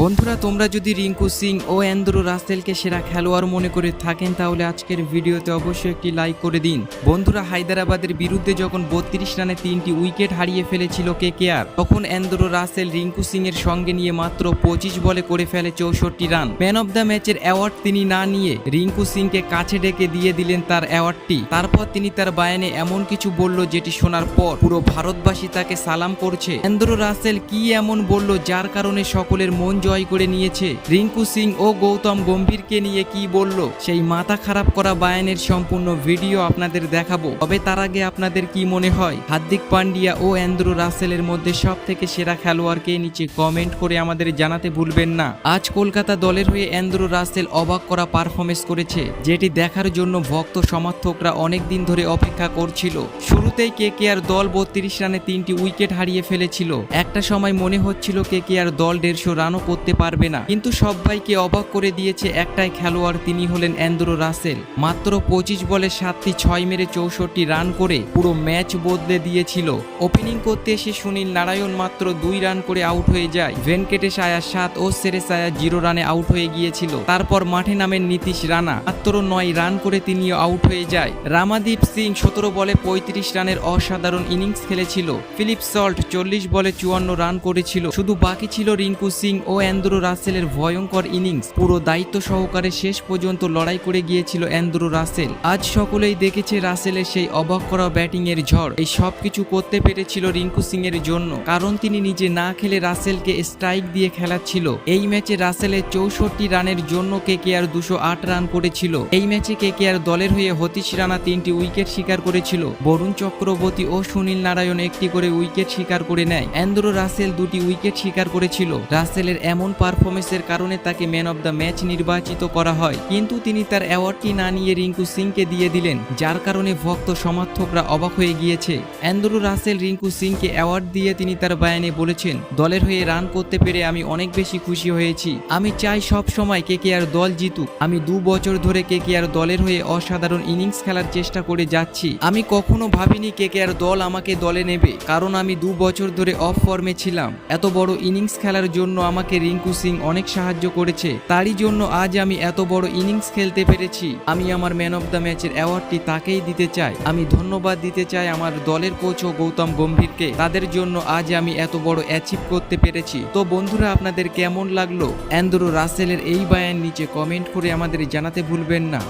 বন্ধুরা, তোমরা যদি রিঙ্কু সিং ও অ্যান্দ্রু রাসেলকে সেরা খেলোয়াড় মনে করে থাকেন, তাহলে আজকের ভিডিওতে অবশ্যই একটি লাইক করে দিন। বন্ধুরা, হায়দ্রাবাদের বিরুদ্ধে যখন বত্রিশ রানে তিনটি উইকেট হারিয়ে ফেলেছিল কে কেয়ার তখন অ্যান্দ্রু রাসেল রিঙ্কু সিং এর সঙ্গে নিয়ে মাত্র পঁচিশ বলে করে ফেলে চৌষট্টি রান। ম্যান অব দ্য ম্যাচের অ্যাওয়ার্ড তিনি না নিয়ে রিঙ্কু সিংকে কাছে ডেকে দিয়ে দিলেন তার অ্যাওয়ার্ডটি তারপর তিনি তার বায়ানে এমন কিছু বলল যেটি শোনার পর পুরো ভারতবাসী তাকে সালাম করছে। অ্যান্দ্রু রাসেল কি এমন বলল যার কারণে সকলের মন জয় করে নিয়েছে। রিঙ্কু সিং ও গৌতম গম্ভীরকে নিয়ে কি বলল, সেই মাথা খারাপ করা বায়ানের সম্পূর্ণ ভিডিও আপনাদের দেখাবো। তবে তার আগে আপনাদের কি মনে হয়? হার্দিক পান্ডিয়া ও অ্যান্দ্রু রাসেলের মধ্যে সব থেকে সেরা খেলোয়াড়কে নিচে কমেন্ট করে আমাদের জানাতে ভুলবেন না। আজ কলকাতা দলের হয়ে অ্যান্দ্রু রাসেল অবাক করা পারফরমেন্স করেছে, যেটি দেখার জন্য ভক্ত সমর্থকরা অনেক দিন ধরে অপেক্ষা করছিল। শুরুতেই কে কে আর দল বত্রিশ রানে তিনটি উইকেট হারিয়ে ফেলেছিল। একটা সময় মনে হচ্ছিল কে কে আর দল দেড়শো রানও করতে পারবে না। কিন্তু সবাইকে অবাক করে দিয়েছে একটাই খেলোয়াড়, তিনি হলেন অ্যান্দ্রু রাসেল। মাত্র পঁচিশ বলে সাতটি, ছয় মেরে চৌষট্টি রান করে পুরো ম্যাচ বদলে দিয়েছিল। ওপেনিং করতে এসে সুনীল নারায়ণ মাত্র দুই রান করে আউট হয়ে যায়। ভেনকেটেশ আয়া সাত ও সেরেস আয়া জিরো রানে আউট হয়ে গিয়েছিল। তারপর মাঠে নামেন নীতিশ রানা। মাত্র নয় রান করে তিনিও আউট হয়ে যায়। রামাদীপ সিং সতেরো বলে পঁয়ত্রিশ রানের অসাধারণ ইনিংস খেলেছিল। ফিলিপ সল্ট চল্লিশ বলে চুয়ান্ন রান করেছিল। শুধু বাকি ছিল রিঙ্কু সিং ও অ্যান্দ্রু রাসেলের ভয়ঙ্কর ইনিংস। পুরো দায়িত্ব সহকারে শেষ পর্যন্ত লড়াই করে গিয়েছিল অ্যান্দ্রু রাসেল। আজ সকলেই দেখেছে রাসেলের সেই অবাক করা ব্যাটিং এর ঝড়। এই সব কিছু করতে পেরেছিল রিঙ্কু সিং এর জন্য। কারণ তিনি নিজে না খেলে রাসেলকে স্ট্রাইক দিয়ে খেলাচ্ছিল। এই ম্যাচে রাসেলের চৌষট্টি রানের জন্য কে কে আর দুশো আট রান করেছিল। এই ম্যাচে কে কে আর দলের হয়ে হতিশ রানা তিনটি উইকেট শিকার করেছিল। বরুণ চক্রবর্তী ও সুনীল নারায়ণ একটি করে উইকেট শিকার করে নেয়। অ্যান্দ্রু রাসেল দুটি উইকেট শিকার করেছিল। রাসেলের এমন পারফরমেন্সের কারণে তাকে ম্যান অব দ্য ম্যাচ নির্বাচিত করা হয়। কিন্তু তিনি তার অ্যাওয়ার্ডটি না নিয়ে রিঙ্কু সিংকে দিয়ে দিলেন, যার কারণে ভক্ত সমর্থকরা অবাক হয়ে গিয়েছে। অ্যান্দ্রু রাসেল রিঙ্কু সিংকে অ্যাওয়ার্ড দিয়ে তিনি তার বায়ানে বলেছেন, দলের হয়ে রান করতে পেরে আমি অনেক বেশি খুশি হয়েছি। আমি চাই সব সময় কে আর দল জিতুক। আমি দু বছর ধরে কে আর দলের হয়ে অসাধারণ ইনিংস খেলার চেষ্টা করে যাচ্ছি। আমি কখনো ভাবিনি কে কে আর দল আমাকে দলে নেবে, কারণ আমি দু বছর ধরে অফ ফর্মে ছিলাম। এত বড় ইনিংস খেলার জন্য আমাকে রিঙ্কু সিং অনেক সাহায্য করেছে। তারই জন্য আজ আমি এত বড় ইনিংস খেলতে পেরেছি। আমি আমার ম্যান অব দ্য ম্যাচের অ্যাওয়ার্ডটি তাকেই দিতে চাই। আমি ধন্যবাদ দিতে চাই আমার দলের কোচ ও গৌতম গম্ভীরকে। তাদের জন্য আজ আমি এত বড় অ্যাচিভ করতে পেরেছি। তো বন্ধুরা, আপনাদের কেমন লাগল? অ্যান্দ্রো রাসেলের এই বায়ান নিচে কমেন্ট করে আমাদের জানাতে ভুলবেন না।